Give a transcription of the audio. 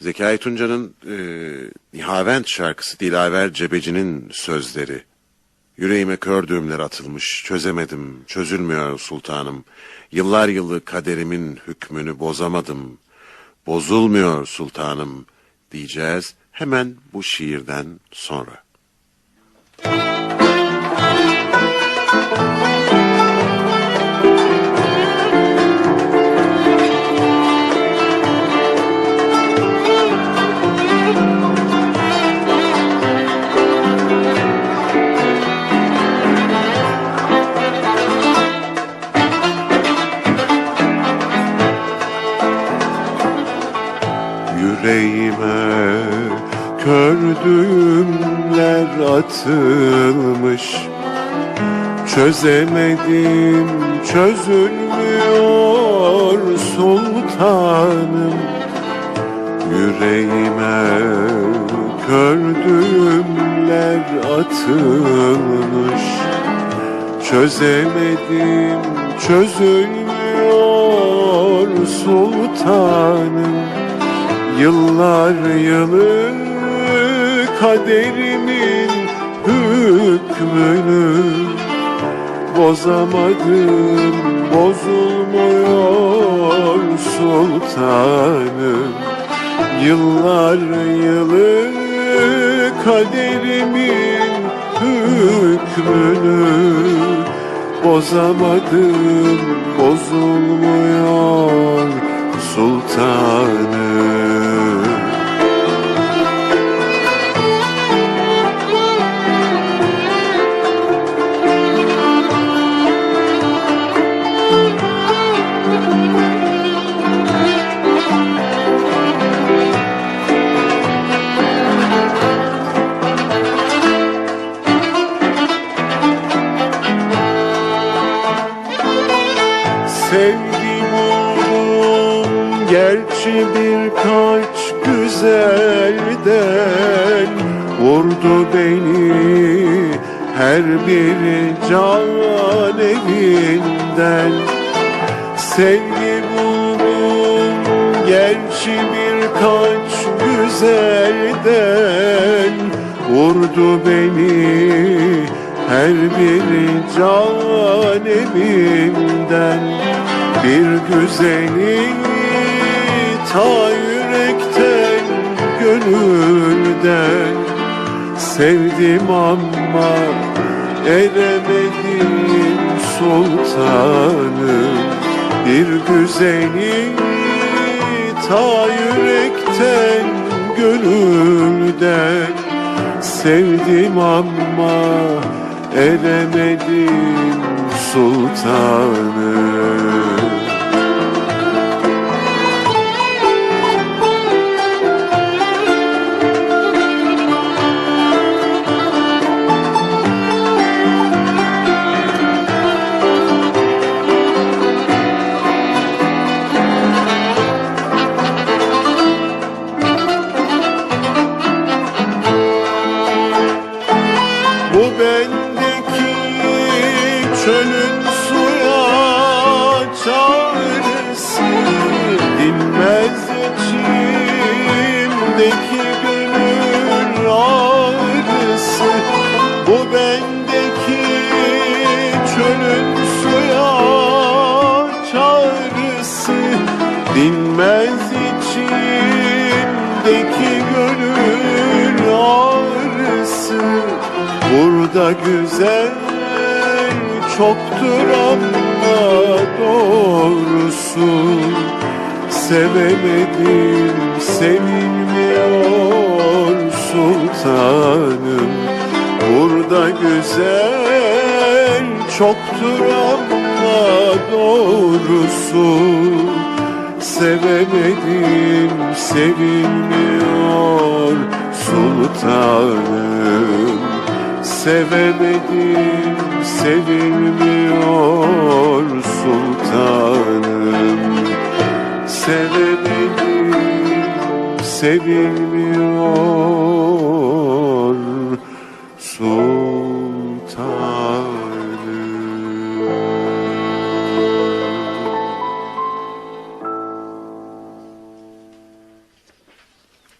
Zekai Tunca'nın e, Nihavent şarkısı Dilaver Cebeci'nin sözleri. Yüreğime kör düğümler atılmış, çözemedim, çözülmüyor sultanım. Yıllar yılı kaderimin hükmünü bozamadım. Bozulmuyor sultanım diyeceğiz hemen bu şiirden sonra. Yüreğime kör düğümler atılmış. Çözemedim çözülmüyor sultanım. Yüreğime kör düğümler atılmış. Çözemedim çözülmüyor sultanım Yıllar yılı kaderimin hükmünü Bozamadım bozulmuyor sultanım. Yıllar yılı kaderimin hükmünü Bozamadım bozulmuyor sultanım gerçi birkaç güzelden Vurdu beni. Her biri can evinden Sevgi buldum gerçi birkaç güzelden Vurdu beni. Her biri can evimden Bir güzeli ta yürekten gönülden. Sevdim ama eremedim sultanım. Bir güzeli ta yürekten gönülden. Sevdim ama eremedim sultanım çölün suya çağrısı Dinmez içimdeki gönül ağrısı. Bu bendeki çölün suya çağrısı Dinmez içimdeki gönül ağrısı. Burada güzel çoktur ama doğrusu. Sevemedim sevilmiyor sultanım Burada güzel çoktur ama doğrusu. Sevemedim sevilmiyor sultanım Sevemedim sevilmiyor sultanım. Sevemedim sevilmiyor